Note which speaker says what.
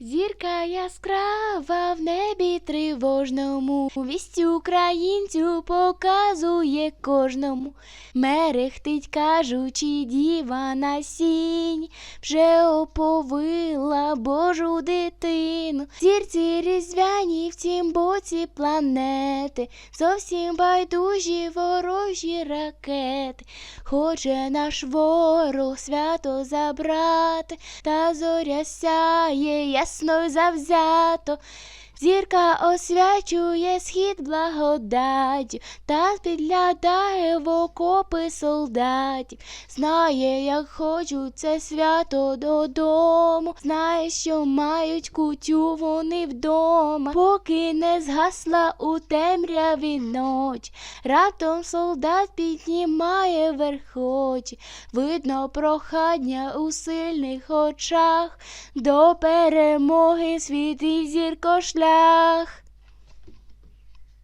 Speaker 1: Зірка яскрава в небі тривожному, вість українцю показує кожному. Мерехтить, кажучи, діва на сінь, вже оповила Божу дитину. Зірці різдвяні в цім боці планети, зовсім байдужі ворожі ракети. Хоче наш ворог свято забрати, та зоря сяє й завзято. Зірка освячує схід благодаттю та підглядає в окопи солдатів. Знає, як хочуть це свято додому. Знає, що мають кутю вони вдома, поки не згасла у темряві ночі. Раптом солдат піднімає верхочі, видно прохання у сильних очах, до перемоги світить зірко шлях. dag.